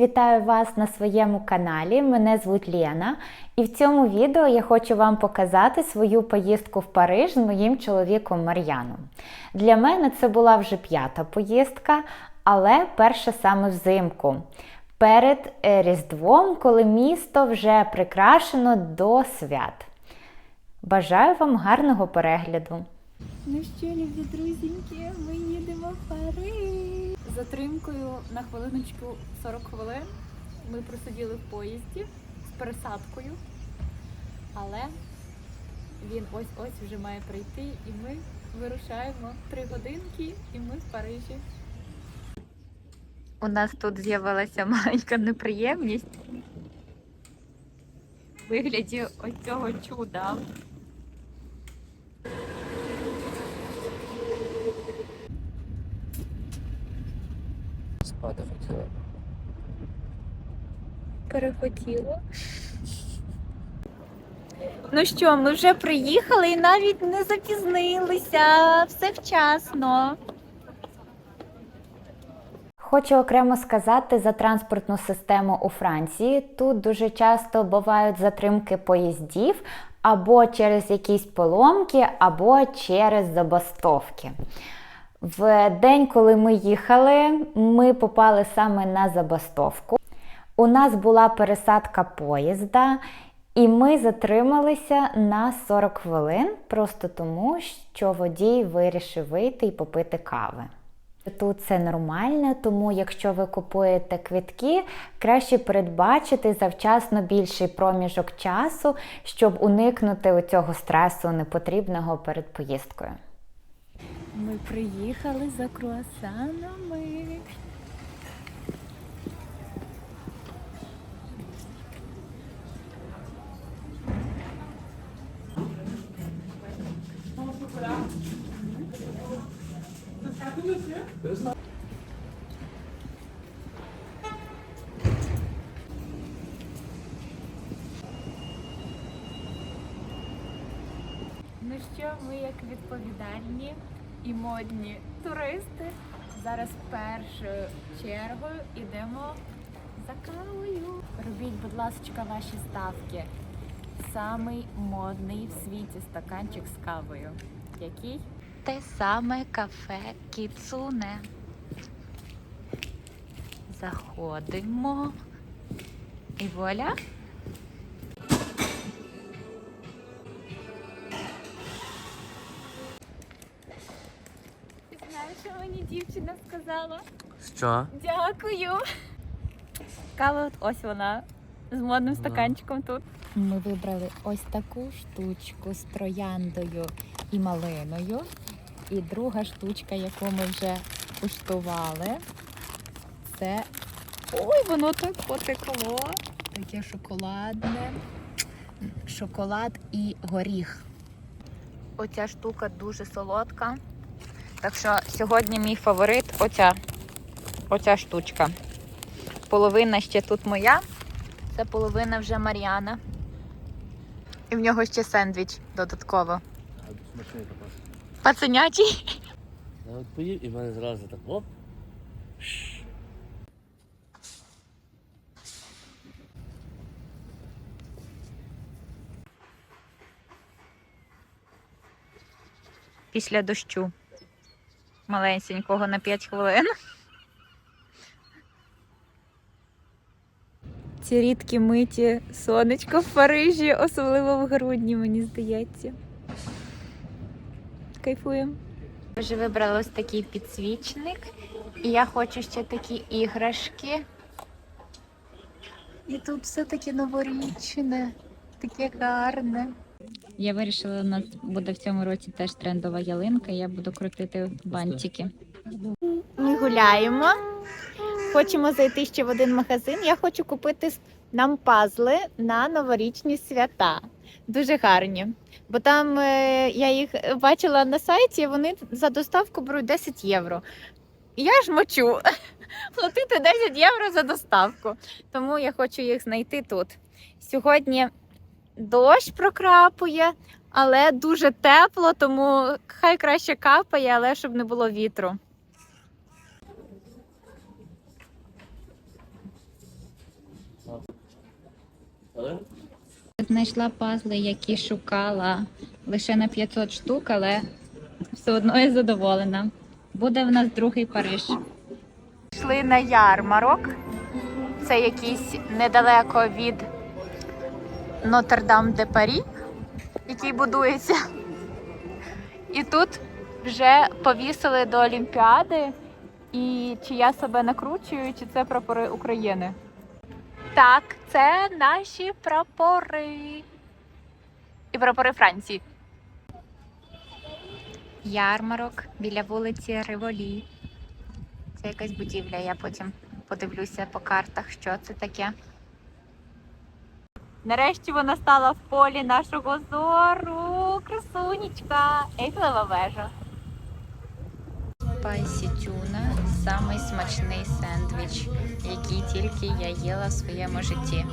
Вітаю вас на своєму каналі. Мене звуть Лена. І в цьому відео я хочу вам показати свою поїздку в Париж з моїм чоловіком Мар'яном. Для мене це була вже п'ята поїздка, але перша саме взимку. Перед е, Різдвом, коли місто вже прикрашено до свят. Бажаю вам гарного перегляду! Ну що, любі друзіньки, ми їдемо в Париж. Затримкою на хвилиночку 40 хвилин. Ми просиділи в поїзді з пересадкою. Але він ось-ось вже має прийти, і ми вирушаємо три годинки, і ми в Парижі. У нас тут з'явилася маленька неприємність В вигляді ось цього чуда. Спати хотіла. Перехотіло. Ну що, ми вже приїхали і навіть не запізнилися. Все вчасно. Хочу окремо сказати за транспортну систему у Франції. Тут дуже часто бувають затримки поїздів або через якісь поломки, або через забастовки. В день, коли ми їхали, ми попали саме на забастовку. У нас була пересадка поїзда, і ми затрималися на 40 хвилин, просто тому, що водій вирішив вийти і попити кави. Тут це нормально, тому якщо ви купуєте квитки, краще передбачити завчасно більший проміжок часу, щоб уникнути цього стресу непотрібного перед поїздкою. Ми приїхали за круасанами. Ну що, ми як відповідальні і модні туристи. Зараз першою чергою йдемо за кавою. Робіть, будь ласка, ваші ставки. Самий модний в світі стаканчик з кавою. Який? Те саме кафе Кіцуне. Заходимо. І вуаля. Сказала? Що? Дякую. Кава, от ось вона. З модним Да. стаканчиком тут. Ми вибрали ось таку штучку з трояндою і малиною. І друга штучка, яку ми вже куштували, це Ой, воно так потекло. таке шоколадне, шоколад і горіх. Оця штука дуже солодка. Так що сьогодні мій фаворит оця, оця штучка. Половина ще тут моя, це половина вже Мар'яна. І в нього ще сендвіч додатково. Смачний також. Пацанячий. Я от поїв і в мене зразу так оп. Після дощу. Маленького на 5 хвилин. Ці рідкі миті сонечко в Парижі, особливо в грудні, мені здається. Кайфуємо. Вже вибрали ось такий підсвічник. І я хочу ще такі іграшки. І тут все таке новорічне, таке гарне. Я вирішила, у нас буде в цьому році теж трендова ялинка, я буду крутити бантики. Ми гуляємо. Хочемо зайти ще в один магазин. Я хочу купити нам пазли на новорічні свята. Дуже гарні. Бо там е, я їх бачила на сайті, вони за доставку беруть 10 євро. Я ж мочу платити 10 євро за доставку. Тому я хочу їх знайти тут. Сьогодні дощ прокрапує, але дуже тепло, тому хай краще капає, але щоб не було вітру. Знайшла пазли, які шукала лише на 500 штук, але все одно я задоволена. Буде в нас другий Париж. Йшли на ярмарок. Це якийсь недалеко від Нотр-Дам де Парі, який будується. І тут вже повісили до Олімпіади. І чи я себе накручую, чи це прапори України? Так, це наші прапори. І прапори Франції. Ярмарок біля вулиці Риволі. Це якась будівля, я потім подивлюся по картах, що це таке. Нарешті вона стала в полі нашого зору. Красунечка. Ейфелева вежа. Спайсі тюна самий смачний сендвіч, який тільки я їла в своєму житті.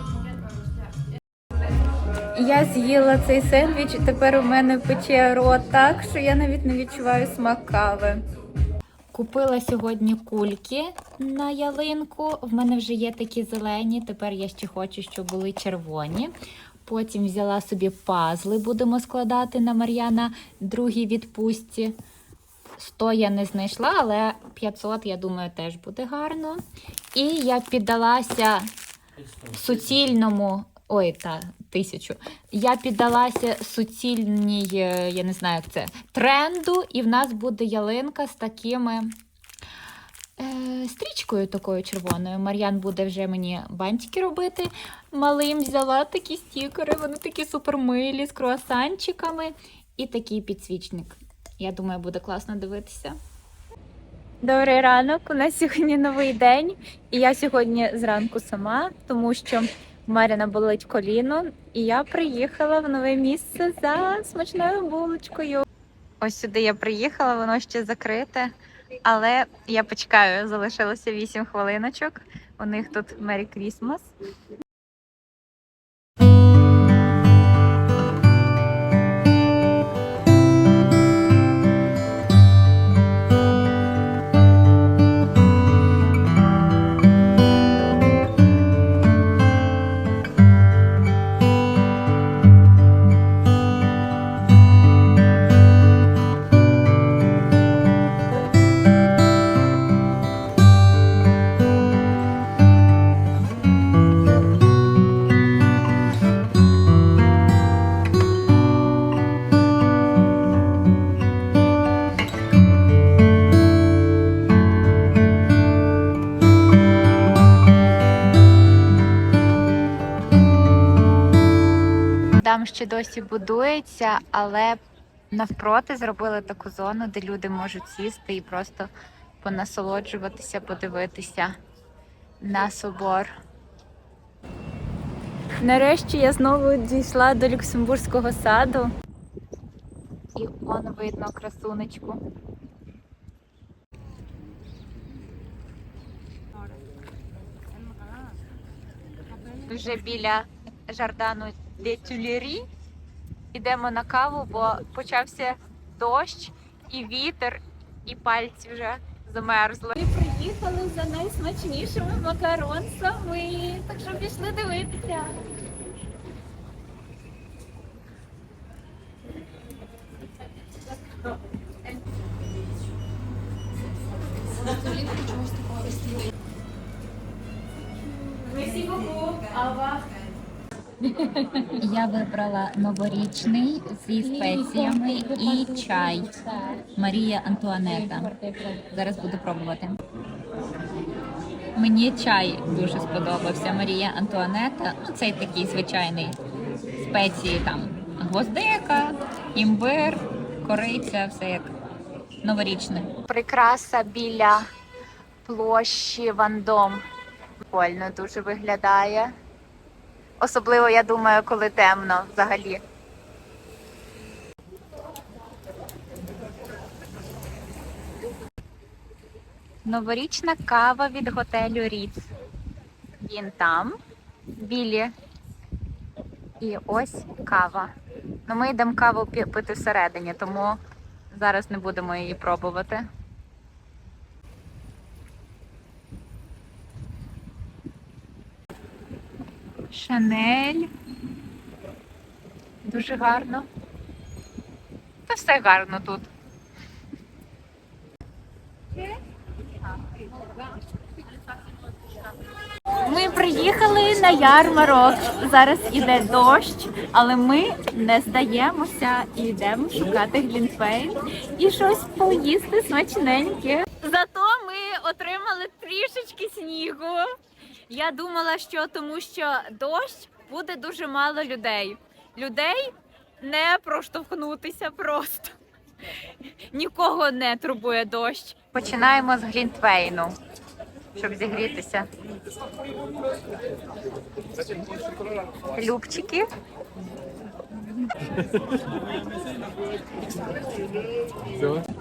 Я з'їла цей сендвіч, і тепер у мене пече рот так, що я навіть не відчуваю смак кави. Купила сьогодні кульки на ялинку. В мене вже є такі зелені. Тепер я ще хочу, щоб були червоні. Потім взяла собі пазли, будемо складати на Мар'яна другій відпустці. 100 я не знайшла, але 500, я думаю, теж буде гарно. І я піддалася суцільному. Ой, та тисячу. Я піддалася суцільній, е, я не знаю, як це, тренду, і в нас буде ялинка з такими е, стрічкою такою червоною. Мар'ян буде вже мені бантики робити. Малим взяла такі стікери, вони такі супермилі з круасанчиками і такий підсвічник. Я думаю, буде класно дивитися. Добрий ранок. У нас сьогодні новий день, і я сьогодні зранку сама, тому що в Маріна болить коліно, і я приїхала в нове місце за смачною булочкою. Ось сюди я приїхала, воно ще закрите, але я почекаю, залишилося 8 хвилиночок. У них тут Мері Крісмас. Ще досі будується, але навпроти зробили таку зону, де люди можуть сісти і просто понасолоджуватися, подивитися на собор. Нарешті я знову дійшла до Люксембурзького саду. І он видно красунечку. Вже біля Жардану де Тюлєрі. Ідемо на каву, бо почався дощ і вітер, і пальці вже замерзли. Ми приїхали за найсмачнішими макаронцями, так що пішли дивитися. Я вибрала новорічний зі спеціями і чай. Марія Антуанета. Зараз буду пробувати. Мені чай дуже сподобався. Марія Антуанета. Ну, цей такий звичайний спеції там гвоздика, імбир, кориця, все як новорічне. Прикраса біля площі Вандом. Прикольно дуже виглядає. Особливо, я думаю, коли темно взагалі. Новорічна кава від готелю Ріц. Він там, білі. І ось кава. Ну, ми йдемо каву пити всередині, тому зараз не будемо її пробувати. Шанель. Дуже гарно. Та все гарно тут. Ми приїхали на ярмарок. Зараз іде дощ, але ми не здаємося і йдемо шукати глінтвейн і щось поїсти смачненьке. Зато ми отримали трішечки снігу. Я думала, що тому що дощ буде дуже мало людей. Людей не проштовхнутися просто. Нікого не турбує дощ. Починаємо з глінтвейну, щоб зігрітися. Любчики.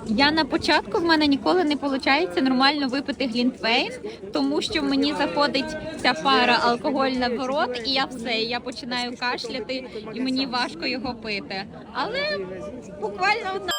Я на початку в мене ніколи не виходить нормально випити глінтвейн, тому що мені заходить ця пара алкогольна в рот, і я все, я починаю кашляти, і мені важко його пити. Але буквально одна.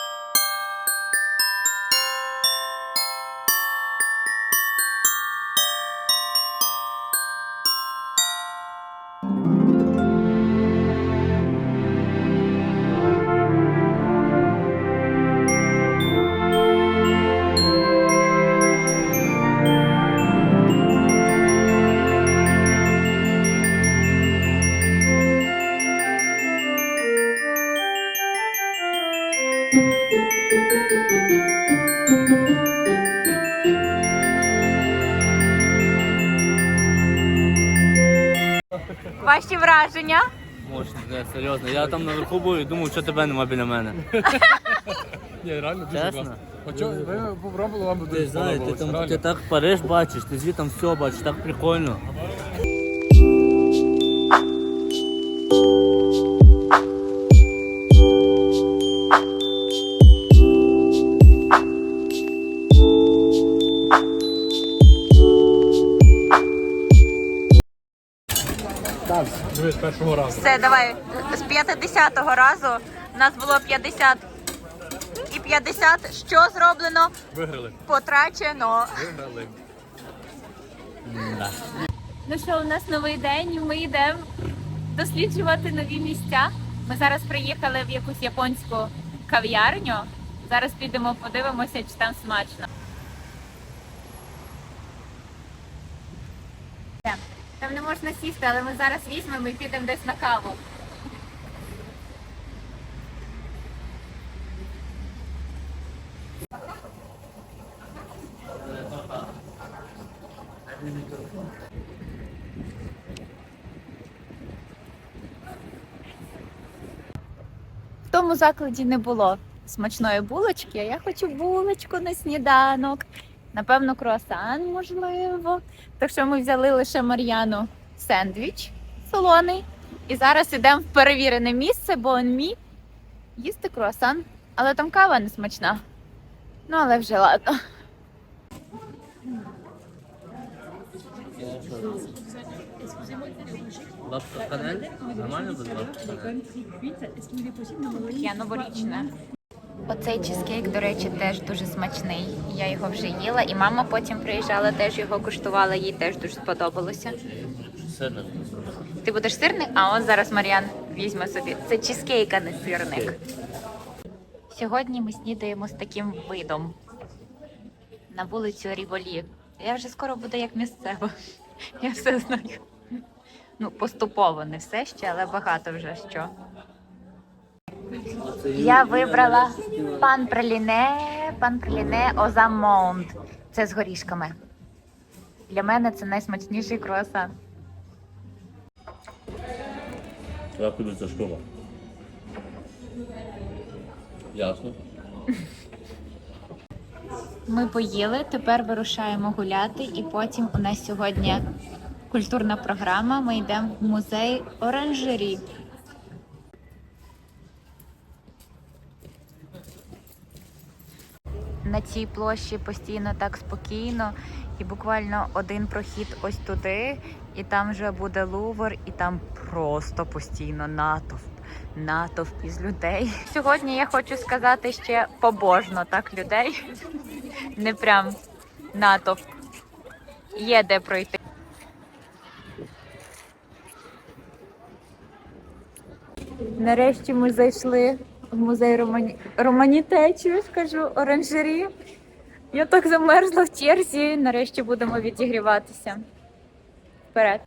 Ваші враження? Можна, не, серйозно. Я там наверху був і думав, що тебе нема біля мене. Ні, реально дуже Чесно? класно. Хоча ви попробували, вам би Ти дуже знаєш, ти, сподобалося. там, реально. ти так Париж бачиш, ти звідти все бачиш, так прикольно. Разу. Все, давай. З 50-го разу у нас було 50 і 50. Що зроблено? Виграли. Потрачено. Виграли. Ну що, у нас новий день, і ми йдемо досліджувати нові місця. Ми зараз приїхали в якусь японську кав'ярню. Зараз підемо, подивимося, чи там смачно. Там не можна сісти, але ми зараз візьмемо і підемо десь на каву. В тому закладі не було смачної булочки, а я хочу булочку на сніданок. Напевно, круасан, можливо. Так що ми взяли лише Мар'яну сендвіч солоний. І зараз йдемо в перевірене місце, бо он мій їсти круасан. Але там кава не смачна. Ну, але вже ладно. Нормально буде? Я новорічна. Оцей чизкейк, до речі, теж дуже смачний. Я його вже їла, і мама потім приїжджала, теж його куштувала, їй теж дуже сподобалося. Сирно. Ти будеш сирник? А от зараз Мар'ян візьме собі. Це чизкейк, а не сирник. Сьогодні ми снідаємо з таким видом на вулицю Ріволі. Я вже скоро буду як місцева. Я все знаю. Ну, поступово, не все ще, але багато вже що. Я вибрала пан праліне, пан праліне Озамонд. Це з горішками. Для мене це найсмачніший круасан. Тобі ця школа? Ясно. Ми поїли, тепер вирушаємо гуляти, і потім у нас сьогодні культурна програма. Ми йдемо в музей оранжері. На цій площі постійно так спокійно, і буквально один прохід ось туди, і там вже буде Лувр, і там просто постійно натовп. Натовп із людей. Сьогодні я хочу сказати ще побожно так людей. Не прям натовп. Є де пройти. Нарешті ми зайшли в музей Романі... Романітечу, я ж кажу, оранжері. Я так замерзла в черзі. Нарешті будемо відігріватися. Вперед.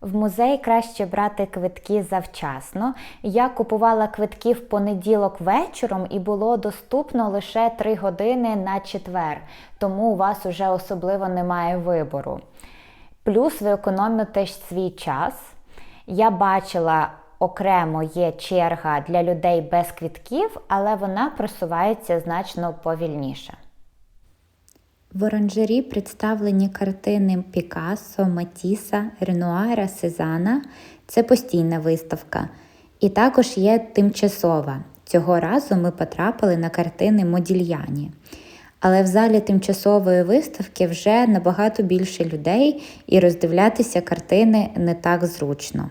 В музей краще брати квитки завчасно. Я купувала квитки в понеділок вечором і було доступно лише 3 години на четвер, тому у вас уже особливо немає вибору. Плюс ви економите свій час. Я бачила окремо є черга для людей без квитків, але вона просувається значно повільніше. В оранжері представлені картини Пікассо, Матіса, Ренуара, Сезана. Це постійна виставка. І також є тимчасова. Цього разу ми потрапили на картини Модільяні. Але в залі тимчасової виставки вже набагато більше людей, і роздивлятися картини не так зручно.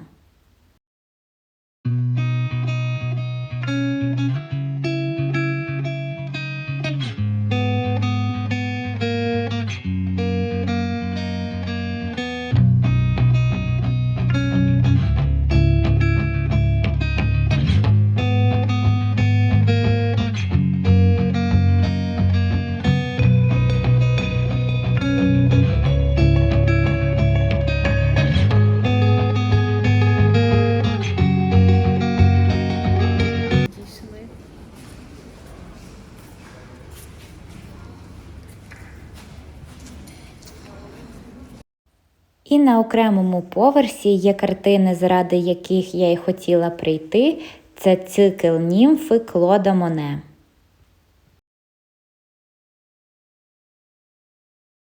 На окремому поверсі є картини, заради яких я й хотіла прийти. Це цикл німфи Клода Моне.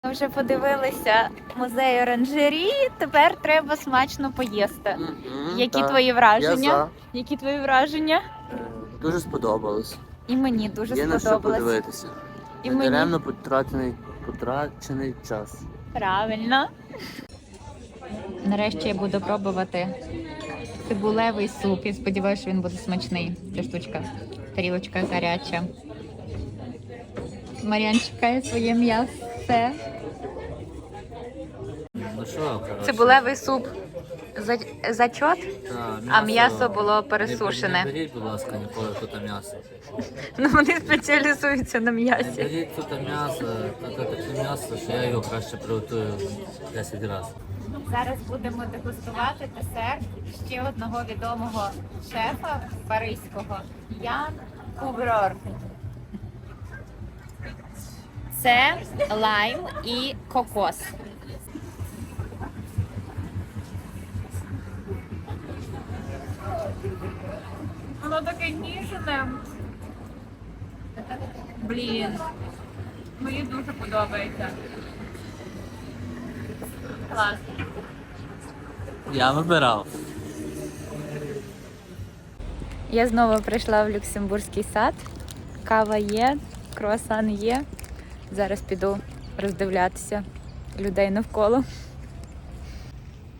Ми вже подивилися музей оранжерії. Тепер треба смачно поїсти. Які Так, твої Я враження? за. Які твої враження? Е, Дуже сподобалось. І мені дуже Є на що сподобалось. подивитися. І мені даремно потрачений, потрачений час. правильно. Нарешті я буду пробувати цибулевий суп. Я сподіваюся, що він буде смачний. Ця штучка. Тарілочка гаряча. Мар'ян чекає своє м'ясце. Ну. Цибулевий суп за- зачот, а м'ясо було пересушене. Не беріть, будь ласка, ніколи тут м'ясо. Ну вони спеціалізуються на м'ясі. беріть тут м'ясо, таке м'ясо, що я його краще приготую 10 разів. Зараз будемо дегустувати десерт ще одного відомого шефа паризького Ян Куброр. Це лайм і кокос. Воно таке ніжне. Блін. Мені дуже подобається. Клас. Я вибирав. Я знову прийшла в Люксембурзький сад. Кава є, круасан є. Зараз піду роздивлятися людей навколо.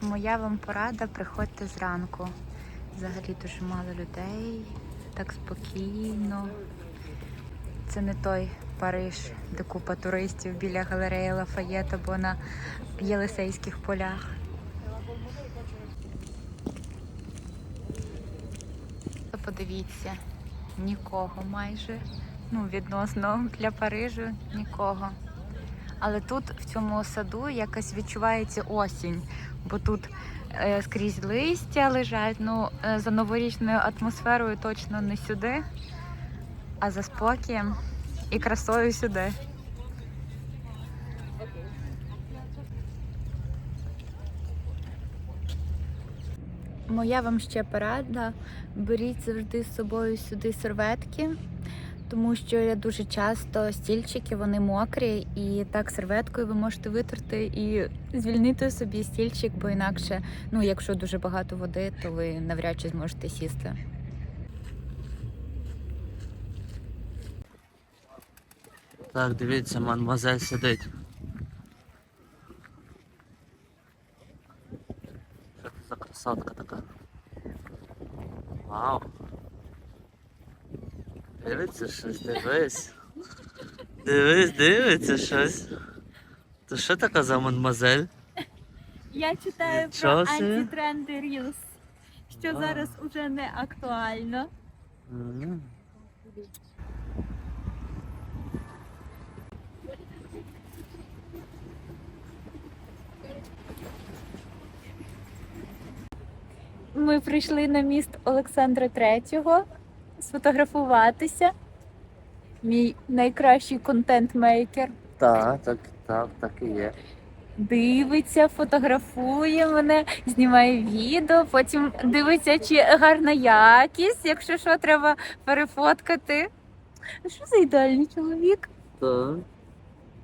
Моя вам порада приходьте зранку. Взагалі дуже мало людей, так спокійно. Це не той Париж, де купа туристів біля галереї Лафаєт або на Єлисейських полях. Подивіться, нікого майже. Ну, відносно для Парижу нікого. Але тут, в цьому саду, якось відчувається осінь, бо тут е, скрізь листя лежать. Ну, е, за новорічною атмосферою точно не сюди, а за спокієм і красою сюди. Моя вам ще порада. Беріть завжди з собою сюди серветки, тому що я дуже часто стільчики вони мокрі, і так серветкою ви можете витерти і звільнити собі стільчик, бо інакше, ну якщо дуже багато води, то ви навряд чи зможете сісти. Так, дивіться, мадемуазель сидить. Що за така? Вау. Дивиться щось, дивись. Дивись, дивиться щось. То що така за мадемуазель? Я читаю Нічого про собі. антитренди Reels, що зараз уже не актуально. М. Ми прийшли на міст Олександра III сфотографуватися. Мій найкращий контент-мейкер Так, так, так, так і є. дивиться, фотографує мене, знімає відео, потім дивиться, чи гарна якість, якщо що, треба перефоткати. Що за ідеальний чоловік? Так.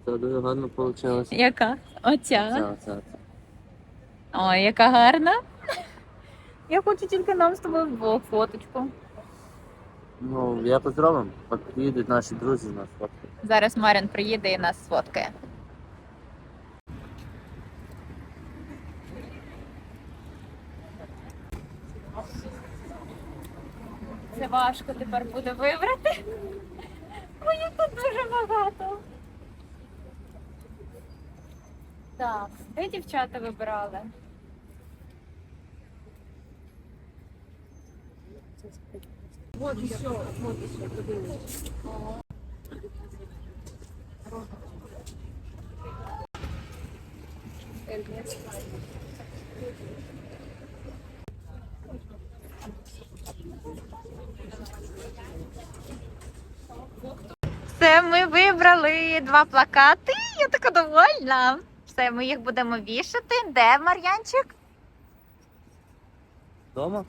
Це дуже гарно вийшло. Яка? Оця. Це, це. Ой, яка гарна. Я хочу тільки нам з тобою вдвох фоточку. Ну, я зробимо. От приїдуть наші друзі нас фоткають. Зараз Марин приїде і нас сфоткає. Це важко тепер буде вибрати. Бо їх тут дуже багато. Так, де дівчата вибирали? Все, ми вибрали два плакати. Я така довольна. Все, ми їх будемо вішати. Де Мар'янчик? Дома?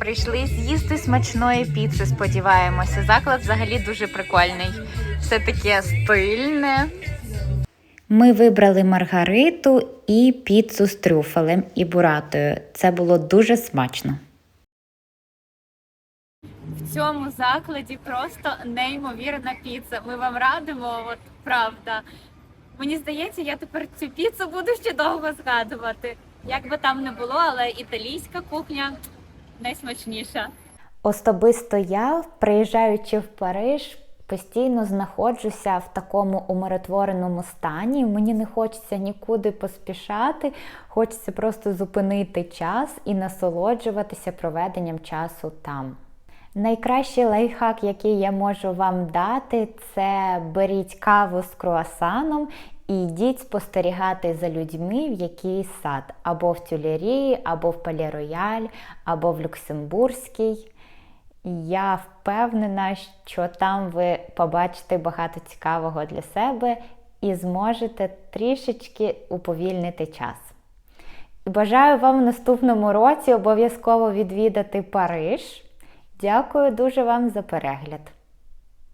Прийшли з'їсти смачної піци, сподіваємося. Заклад взагалі дуже прикольний. Все таке стильне. Ми вибрали маргариту і піцу з трюфелем і буратою. Це було дуже смачно. В цьому закладі просто неймовірна піца. Ми вам радимо, от правда. Мені здається, я тепер цю піцу буду ще довго згадувати. Як би там не було, але італійська кухня найсмачніша. Особисто я, приїжджаючи в Париж, постійно знаходжуся в такому умиротвореному стані. Мені не хочеться нікуди поспішати, хочеться просто зупинити час і насолоджуватися проведенням часу там. Найкращий лайфхак, який я можу вам дати, це беріть каву з круасаном і йдіть спостерігати за людьми в якийсь сад, або в Тюлерії, або в Пале Рояль, або в Люксембурзький. Я впевнена, що там ви побачите багато цікавого для себе і зможете трішечки уповільнити час. Бажаю вам в наступному році обов'язково відвідати Париж. Дякую дуже вам за перегляд.